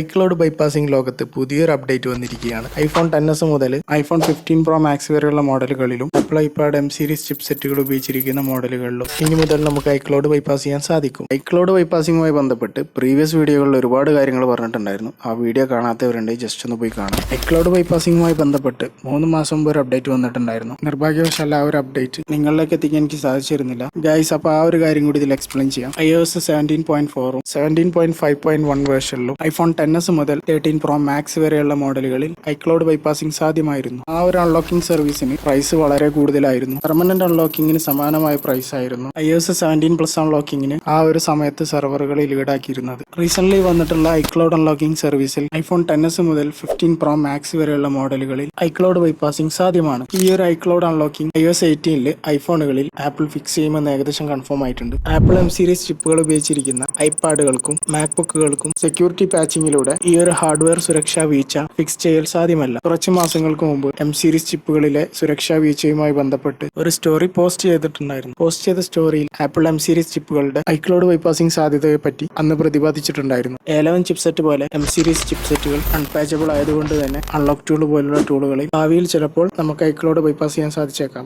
ICloud bypassing ലോകത്ത് പുതിയൊരു update വന്നിരിക്കുകയാണ്. ഐഫോൺ ടെൻ എസ് മുതൽ ഐഫോൺ ഫിഫ്റ്റീൻ പ്രോ മാക്സ് വരെയുള്ള മോഡലുകളിലും Apple iPad M series chip സെറ്റുകൾ ഉപയോഗിച്ചിരിക്കുന്ന മോഡലുകളിലും ഇനി മുതൽ നമുക്ക് ഐക്ലോഡ് ബൈപ്പാസ് ചെയ്യാൻ സാധിക്കും. ഐക്ലോഡ് ബൈപ്പാസിംഗുമായി ബന്ധപ്പെട്ട് പ്രീവിയസ് വീഡിയോകളിൽ ഒരുപാട് കാര്യങ്ങൾ പറഞ്ഞിട്ടുണ്ടായിരുന്നു. ആ വീഡിയോ കാണാത്തവരുണ്ട് ജസ്റ്റ് ഒന്ന് പോയി കാണാം. ഐക്ലോഡ് ബൈപ്പാസിംഗുമായി ബന്ധപ്പെട്ട് മൂന്ന് മാസം മുമ്പ് ഒരു അപ്ഡേറ്റ് വന്നിട്ടുണ്ടായിരുന്നു. നിർഭാഗ്യവശാൽ ആ ഒരു അപ്ഡേറ്റ് നിങ്ങളിലേക്ക് എത്തിക്കാൻ എനിക്ക് സാധിച്ചിരുന്നില്ല. ഗൈസ് അപ്പോൾ ആ ഒരു കാര്യം കൂടി ഇതിൽ എക്സ്പ്ലെയിൻ ചെയ്യാം. ഐ എസ് സെവന്റീൻ പോയിന്റ് ഫോറും seventeen point five point one വേർഷനിലും iPhone ten S മുതൽ തേർട്ടീൻ പ്രോ മാക്സ് വരെയുള്ള മോഡലുകളിൽ ഐക്ലൗഡ് ബൈപ്പാസിംഗ് സാധ്യമായിരുന്നു. ആ ഒരു അൺലോക്കിംഗ് സർവീസിന് പ്രൈസ് വളരെ കൂടുതലായിരുന്നു. പെർമനന്റ് അൺലോക്കിങ്ങിന് സമാനമായ പ്രൈസ് ആയിരുന്നു. ഐ എസ് സെവന്റീൻ പ്ലസ് അൺലോക്കിങ്ങിന് ആ ഒരു സമയത്ത് സെർവറുകളിൽ ഈടാക്കിയിരുന്നത്. റീസെന്റ് വന്നിട്ടുള്ള ഐക്ലൗഡ് അൺലോക്കിംഗ് സർവീസിൽ ഐഫോൺ ടെൻ എസ് മുതൽ ഫിഫ്റ്റീൻ പ്രോ മാക്സ് വരെയുള്ള മോഡലുകളിൽ ഐക്ലൗഡ് ബൈപ്പാസിംഗ് സാധ്യമാണ്. ഈ ഒരു ഐക്ലൗഡ് അൺലോക്കിംഗ് ഐ എസ് എയ്റ്റീനിൽ ഐഫോണുകളിൽ ആപ്പിൾ ഫിക്സ് ചെയ്യുമെന്ന് ഏകദേശം കൺഫേം ആയിട്ടുണ്ട്. ആപ്പിൾ എം സീരീസ് ചിപ്പുകൾ ഉപയോഗിച്ചിരിക്കുന്ന ഐപാഡുകൾക്കും മാക്ബുക്കുകൾക്കും സെക്യൂരിറ്റി പാച്ചിങ്ങിലൂടെ ഈ ഒരു ഹാർഡ്വെയർ സുരക്ഷാ വീഴ്ച ഫിക്സ് ചെയ്യൽ സാധ്യമല്ല. കുറച്ച് മാസങ്ങൾക്ക് മുമ്പ് എം സീരീസ് ചിപ്പുകളിലെ സുരക്ഷാ വീഴ്ചയുമായി ബന്ധപ്പെട്ട് ഒരു സ്റ്റോറി പോസ്റ്റ് ചെയ്തിട്ടുണ്ടായിരുന്നു. പോസ്റ്റ് ചെയ്ത സ്റ്റോറിയിൽ ആപ്പിൾ എം സീരീസ് ചിപ്പുകളുടെ ഐക്ലോഡ് ബൈപ്പാസിംഗ് സാധ്യതയെ പറ്റി അന്ന് പ്രതിപാദിച്ചിട്ടുണ്ടായിരുന്നു. എലവൻ ചിപ്സെറ്റ് പോലെ എം സീരീസ് ചിപ്സെറ്റുകൾ അൺപാച്ചബിൾ ആയതുകൊണ്ട് തന്നെ അൺലോക്ക് ടൂൾ പോലുള്ള ടൂളുകളിൽ ഭാവിയിൽ ചിലപ്പോൾ നമുക്ക് ഐക്ലോഡ് ബൈപ്പാസ് ചെയ്യാൻ സാധിച്ചേക്കാം.